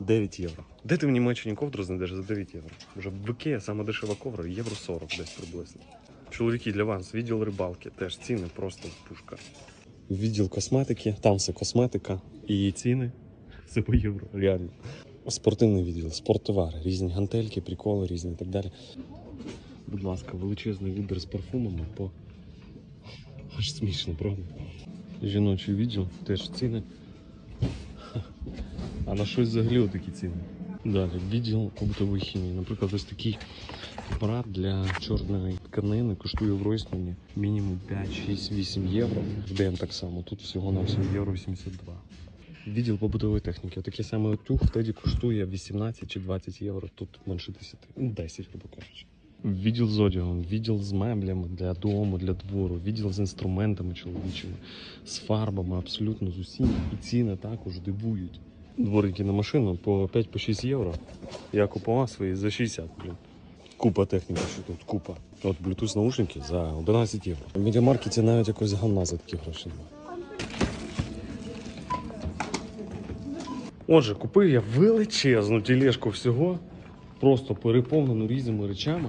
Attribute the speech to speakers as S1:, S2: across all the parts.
S1: 9 євро. Де ти в Німеччині ковдру знайдеш за 9 євро? Вже в Ікея саме дешева ковдра, євро 40 десь приблизно. Чоловіки для вас, відділ рибалки, теж ціни просто пушка. Відділ косметики, там все косметика і ціни все по євро, реально. Спортивний відділ, спорттовари, різні гантельки, приколи різні і так далі. Будь ласка, величезний вибір з парфумами по. Аж смішно, правда? Жіночий відділ, теж ціни. А на щось взагалі такі ціни. Далі, відділ побутової хімії. Наприклад, ось такий апарат для чорної тканини коштує в Ройсмані мінімум 5, 6, 8 євро. В день так само. Тут всього на всього євро 82. Відділ побутової техніки. Такий самий утюг в теді коштує 18 чи 20 євро. Тут менше 10. Ну, 10, грубо кажучи. Відділ з одягом, відділ з меблями для дому, для двору, відділ з інструментами чоловічими, з фарбами, абсолютно з усім. І ціни також дивують. Дворики на машину по 5-6 євро. Я купував свої за 60, блін. Купа техніки, що тут, купа. От Bluetooth наушники за 11 євро. В медіамаркеті навіть якось гамна за такі гроші. Отже, купив я величезну тележку всього, просто переповнену різними речами.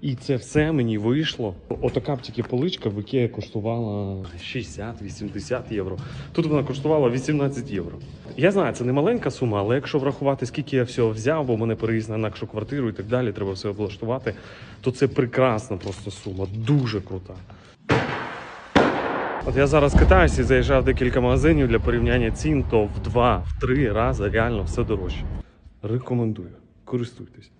S1: І це все мені вийшло. Отака б тільки поличка в Ікеї коштувала 60-80 євро. Тут вона коштувала 18 євро. Я знаю, це не маленька сума, але якщо врахувати, скільки я всього взяв, бо в мене переїзд на інакшу квартиру і так далі, треба все облаштувати, то це прекрасна просто сума, дуже крута. От я зараз катаюся і заїжджав декілька магазинів для порівняння цін, то в два, в три рази реально все дорожче. Рекомендую, користуйтесь.